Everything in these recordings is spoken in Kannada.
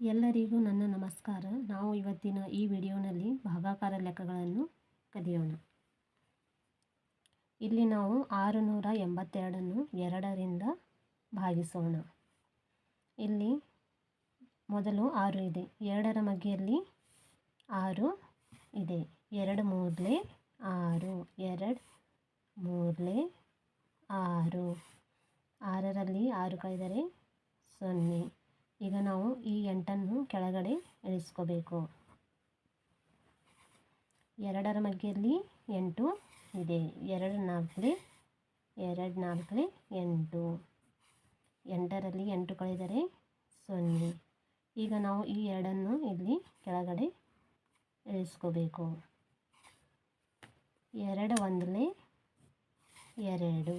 ಎಲ್ಲರಿಗೂ ನನ್ನ ನಮಸ್ಕಾರ. ನಾವು ಇವತ್ತಿನ ಈ ವಿಡಿಯೋನಲ್ಲಿ ಭಾಗಾಕಾರ ಲೆಕ್ಕಗಳನ್ನು ಕಲಿಯೋಣ. ಇಲ್ಲಿ ನಾವು ಆರುನೂರ ಎಂಬತ್ತೆರಡನ್ನು ಎರಡರಿಂದ ಭಾಗಿಸೋಣ. ಇಲ್ಲಿ ಮೊದಲು ಆರು ಇದೆ. ಎರಡರ ಮಗ್ಗೆಯಲ್ಲಿ ಆರು ಇದೆ. ಎರಡು ಮೂರಲೆ ಆರು. ಎರಡು ಮೂರಲೆ ಆರು. ಆರರಲ್ಲಿ ಆರು ಕೈದರೆ ಸೊನ್ನೆ. ಈಗ ನಾವು ಈ ಎಂಟನ್ನು ಕೆಳಗಡೆ ಇಳಿಸ್ಕೋಬೇಕು. ಎರಡರ ಮಗ್ಗೆಯಲ್ಲಿ ಎಂಟು ಇದೆ. ಎರಡು ನಾಲ್ಕಲೆ ಎರಡು ನಾಲ್ಕಲೆ ಎಂಟು. ಎಂಟರಲ್ಲಿ ಎಂಟು ಕಳೆದರೆ ಸೊನ್ನೆ. ಈಗ ನಾವು ಈ ಎರಡನ್ನು ಇಲ್ಲಿ ಕೆಳಗಡೆ ಇಳಿಸ್ಕೋಬೇಕು. ಎರಡು ಒಂದಲೇ ಎರಡು.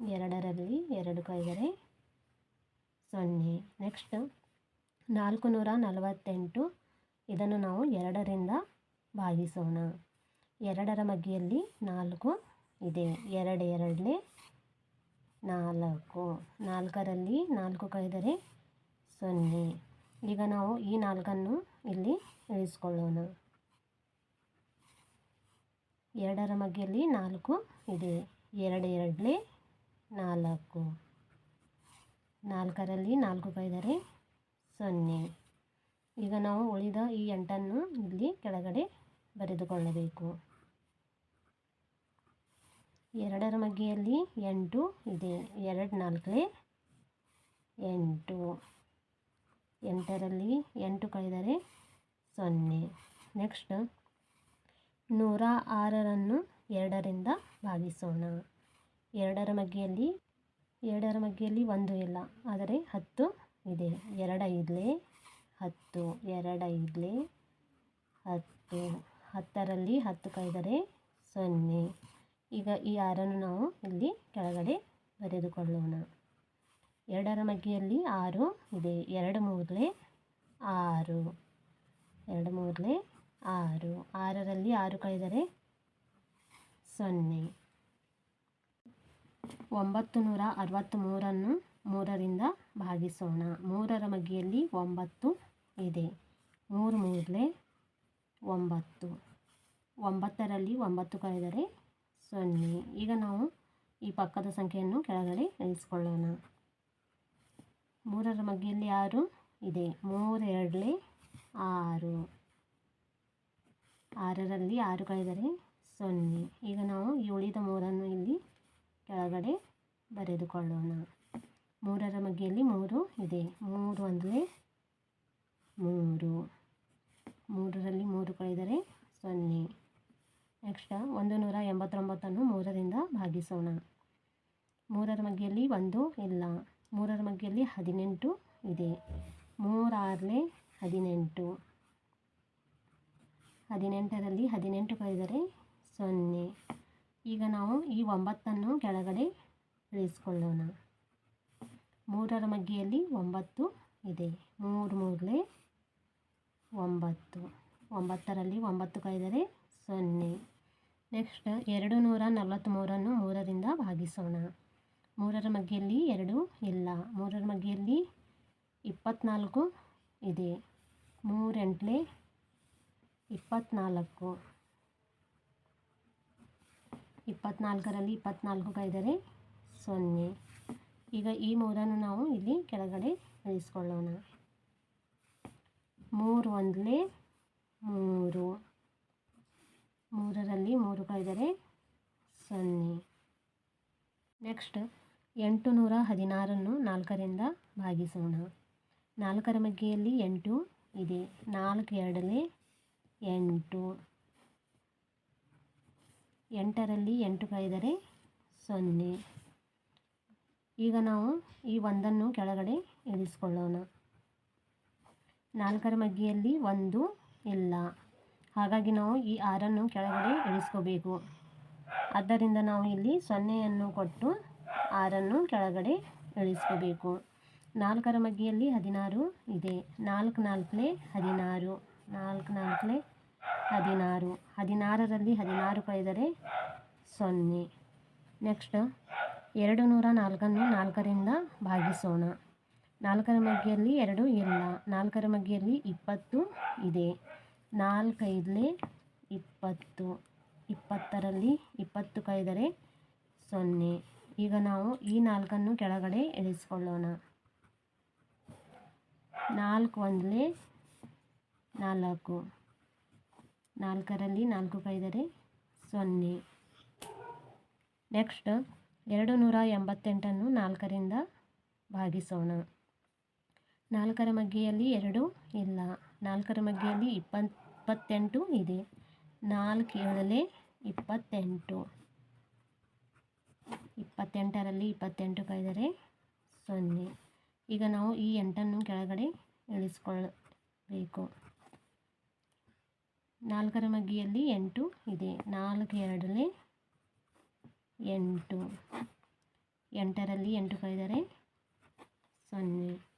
ಎರಡರಲ್ಲಿ ಎರಡು ಕಳೆದರೆ ಸೊನ್ನೆ. ನೆಕ್ಸ್ಟ್ ನಾಲ್ಕು ನೂರ ನಲವತ್ತೆಂಟು ಇದನ್ನು ನಾವು ಎರಡರಿಂದ ಭಾಗಿಸೋಣ. ಎರಡರ ಮಗ್ಗಿಯಲ್ಲಿ ನಾಲ್ಕು ಇದೆ. ಎರಡು ಎರಡಲೇ ನಾಲ್ಕು. ನಾಲ್ಕರಲ್ಲಿ ನಾಲ್ಕು ಕೈದರೆ ಸೊನ್ನೆ. ಈಗ ನಾವು ಈ ನಾಲ್ಕನ್ನು ಇಲ್ಲಿ ಇಳಿಸ್ಕೊಳ್ಳೋಣ. ಎರಡರ ಮಗ್ಗಿಯಲ್ಲಿ ನಾಲ್ಕು ಇದೆ. ಎರಡು ಎರಡಲೇ ನಾಲ್ಕು. ನಾಲ್ಕರಲ್ಲಿ ನಾಲ್ಕು ಕೈದರೆ ಸೊನ್ನೆ. ಈಗ ನಾವು ಉಳಿದ ಈ ಎಂಟನ್ನು ಇಲ್ಲಿ ಕೆಳಗಡೆ ಬರೆದುಕೊಳ್ಳಬೇಕು. ಎರಡರ ಮಗ್ಗೆಯಲ್ಲಿ ಎಂಟು ಇದೆ. ಎರಡು ನಾಲ್ಕೇ ಎಂಟು. ಎಂಟರಲ್ಲಿ ಎಂಟು ಕಳೆದರೆ ಸೊನ್ನೆ. ನೆಕ್ಸ್ಟ್ ನೂರ ಆರರನ್ನು ಎರಡರಿಂದ ಭಾಗಿಸೋಣ. ಎರಡರ ಮಗ್ಗೆಯಲ್ಲಿ ಎರಡರ ಮಗ್ಗಿಯಲ್ಲಿ ಒಂದು ಇಲ್ಲ. ಆದರೆ ಹತ್ತು ಇದೆ. ಎರಡ ಐದಲೇ ಹತ್ತು, ಎರಡ ಐದಲೇ ಹತ್ತು. ಹತ್ತರಲ್ಲಿ ಹತ್ತು ಕಳೆದರೆ ಸೊನ್ನೆ. ಈಗ ಈ ಆರನ್ನು ನಾವು ಇಲ್ಲಿ ಕೆಳಗಡೆ ಬರೆದುಕೊಳ್ಳೋಣ. ಎರಡರ ಮಗ್ಗಿಯಲ್ಲಿ ಆರು ಇದೆ. ಎರಡು ಮೂರಲೆ ಆರು. ಎರಡು ಮೂರಲೆ ಆರು. ಆರರಲ್ಲಿ ಆರು ಕಳೆದರೆ ಸೊನ್ನೆ. ಒಂಬತ್ತು ನೂರ ಅರವತ್ತ್ಮೂರನ್ನು ಮೂರರಿಂದ ಭಾಗಿಸೋಣ. ಮೂರರ ಮಗ್ಗಿಯಲ್ಲಿ ಒಂಬತ್ತು ಇದೆ. ಮೂರು ಮೂರಲೆ ಒಂಬತ್ತು. ಒಂಬತ್ತರಲ್ಲಿ ಒಂಬತ್ತು ಕಳೆದರೆ ಸೊನ್ನೆ. ಈಗ ನಾವು ಈ ಪಕ್ಕದ ಸಂಖ್ಯೆಯನ್ನು ಕೆಳಗಡೆ ಇಳಿಸ್ಕೊಳ್ಳೋಣ. ಮೂರರ ಮಗ್ಗಿಯಲ್ಲಿ ಆರು ಇದೆ. ಮೂರು ಎರಡಲೆ ಆರು. ಆರರಲ್ಲಿ ಆರು ಕಳೆದರೆ ಸೊನ್ನೆ. ಈಗ ನಾವು ಈ ಉಳಿದ ಮೂರನ್ನು ಇಲ್ಲಿ ಕೆಳಗಡೆ ಬರೆದುಕೊಳ್ಳೋಣ. ಮೂರರ ಮಗ್ಗಿಯಲ್ಲಿ ಮೂರು ಇದೆ. ಮೂರು ಅಂದರೆ ಮೂರು. ಮೂರರಲ್ಲಿ ಮೂರು ಕಳೆದರೆ ಸೊನ್ನೆ. ನೆಕ್ಸ್ಟ್ ಒಂದು ನೂರ ಎಂಬತ್ತೊಂಬತ್ತನ್ನು ಮೂರರಿಂದ ಭಾಗಿಸೋಣ. ಮೂರರ ಮಗ್ಗಿಯಲ್ಲಿ ಒಂದು ಇಲ್ಲ. ಮೂರರ ಮಗ್ಗಿಯಲ್ಲಿ ಹದಿನೆಂಟು ಇದೆ. ಮೂರಾರಲೆ ಹದಿನೆಂಟು. ಹದಿನೆಂಟರಲ್ಲಿ ಹದಿನೆಂಟು ಕಳೆದರೆ ಸೊನ್ನೆ. ಈಗ ನಾವು ಈ ಒಂಬತ್ತನ್ನು ಕೆಳಗಡೆ ಇಳಿಸ್ಕೊಳ್ಳೋಣ ಮೂರರ ಮಗ್ಗಿಯಲ್ಲಿ ಒಂಬತ್ತು ಇದೆ. ಮೂರು ಮೂರಲೆ ಒಂಬತ್ತು. ಒಂಬತ್ತರಲ್ಲಿ ಒಂಬತ್ತು ಕೈದರೆ ಸೊನ್ನೆ. ನೆಕ್ಸ್ಟ್ ಎರಡು ನೂರ ನಲವತ್ತ್ಮೂರನ್ನು ಮೂರರಿಂದ ಭಾಗಿಸೋಣ. ಮೂರರ ಮಗ್ಗಿಯಲ್ಲಿ ಎರಡು ಇಲ್ಲ. ಮೂರರ ಮಗ್ಗಿಯಲ್ಲಿ ಇಪ್ಪತ್ತ್ನಾಲ್ಕು ಇದೆ. ಮೂರೆಂಟ್ಲೆ ಇಪ್ಪತ್ತ್ನಾಲ್ಕು ಇಪ್ಪತ್ತ್ನಾಲ್ಕರಲ್ಲಿ ಇಪ್ಪತ್ನಾಲ್ಕು ಕೈದರೆ ಸೊನ್ನೆ. ಈಗ ಈ ಮೂರನ್ನು ನಾವು ಇಲ್ಲಿ ಕೆಳಗಡೆ ಇಳಿಸ್ಕೊಳ್ಳೋಣ. ಮೂರು ಒಂದಲೇ ಮೂರು. ಮೂರರಲ್ಲಿ ಮೂರು ಕೈದರೆ ಸೊನ್ನೆ. ನೆಕ್ಸ್ಟ್ ಎಂಟು ನೂರ ಹದಿನಾರನ್ನು ನಾಲ್ಕರಿಂದ ಭಾಗಿಸೋಣ. ನಾಲ್ಕರ ಮಗ್ಗೆಯಲ್ಲಿ ಎಂಟು ಇದೆ. ನಾಲ್ಕು ಎರಡಲೇ ಎಂಟು. ಎಂಟರಲ್ಲಿ ಎಂಟು ಕಳೆದರೆ ಸೊನ್ನೆ. ಈಗ ನಾವು ಈ ಒಂದನ್ನು ಕೆಳಗಡೆ ಇಳಿಸ್ಕೊಳ್ಳೋಣ ನಾಲ್ಕರ ಮಗ್ಗಿಯಲ್ಲಿ ಒಂದು ಇಲ್ಲ. ಹಾಗಾಗಿ ನಾವು ಈ ಆರನ್ನು ಕೆಳಗಡೆ ಇಳಿಸ್ಕೋಬೇಕು ಆದ್ದರಿಂದ ನಾವು ಇಲ್ಲಿ ಸೊನ್ನೆಯನ್ನು ಕೊಟ್ಟು ಆರನ್ನು ಕೆಳಗಡೆ ಇಳಿಸ್ಕೋಬೇಕು ನಾಲ್ಕರ ಮಗ್ಗಿಯಲ್ಲಿ ಹದಿನಾರು ಇದೆ. ನಾಲ್ಕು ನಾಲ್ಕಲೇ ಹದಿನಾರು. ನಾಲ್ಕು ನಾಲ್ಕಲೇ ಹದಿನಾರು. ಹದಿನಾರರಲ್ಲಿ ಹದಿನಾರು ಕಳೆದರೆ ಸೊನ್ನೆ. ನೆಕ್ಸ್ಟ್ ಎರಡು ನೂರ ನಾಲ್ಕನ್ನು ನಾಲ್ಕರಿಂದ ಭಾಗಿಸೋಣ. ನಾಲ್ಕರ ಮಗ್ಗಿಯಲ್ಲಿ ಎರಡು ಇಲ್ಲ. ನಾಲ್ಕರ ಮಗ್ಗಿಯಲ್ಲಿ ಇಪ್ಪತ್ತು ಇದೆ. ನಾಲ್ಕೈದಲೇ ಇಪ್ಪತ್ತು. ಇಪ್ಪತ್ತರಲ್ಲಿ ಇಪ್ಪತ್ತು ಕೈದರೆ ಸೊನ್ನೆ. ಈಗ ನಾವು ಈ ನಾಲ್ಕನ್ನು ಕೆಳಗಡೆ ಇಳಿಸ್ಕೊಳ್ಳೋಣ ನಾಲ್ಕು ಒಂದಲೇ ನಾಲ್ಕು. ನಾಲ್ಕರಲ್ಲಿ ನಾಲ್ಕು ಕೈದರೆ ಸೊನ್ನೆ. ನೆಕ್ಸ್ಟ್ ಎರಡು ನೂರ ಎಂಬತ್ತೆಂಟನ್ನು ನಾಲ್ಕರಿಂದ ಭಾಗಿಸೋಣ. ನಾಲ್ಕರ ಮಗ್ಗಿಯಲ್ಲಿ ಎರಡು ಇಲ್ಲ. ನಾಲ್ಕರ ಮಗ್ಗಿಯಲ್ಲಿ ಇಪ್ಪತ್ ಇಪ್ಪತ್ತೆಂಟು ಇದೆ. ನಾಲ್ಕು ಏಳಲೆ ಇಪ್ಪತ್ತೆಂಟು. ಇಪ್ಪತ್ತೆಂಟರಲ್ಲಿ ಇಪ್ಪತ್ತೆಂಟು ಕೈದರೆ ಸೊನ್ನೆ. ಈಗ ನಾವು ಈ ಎಂಟನ್ನು ಕೆಳಗಡೆ ಇಳಿಸ್ಕೊಳ್ಬೇಕು. ನಾಲ್ಕರ ಮಗ್ಗಿಯಲ್ಲಿ ಎಂಟು ಇದೆ. ನಾಲ್ಕು ಎರಡರಲ್ಲಿ ಎಂಟು. ಎಂಟರಲ್ಲಿ ಎಂಟು ಕೈದರೆ ಸೊನ್ನೆ.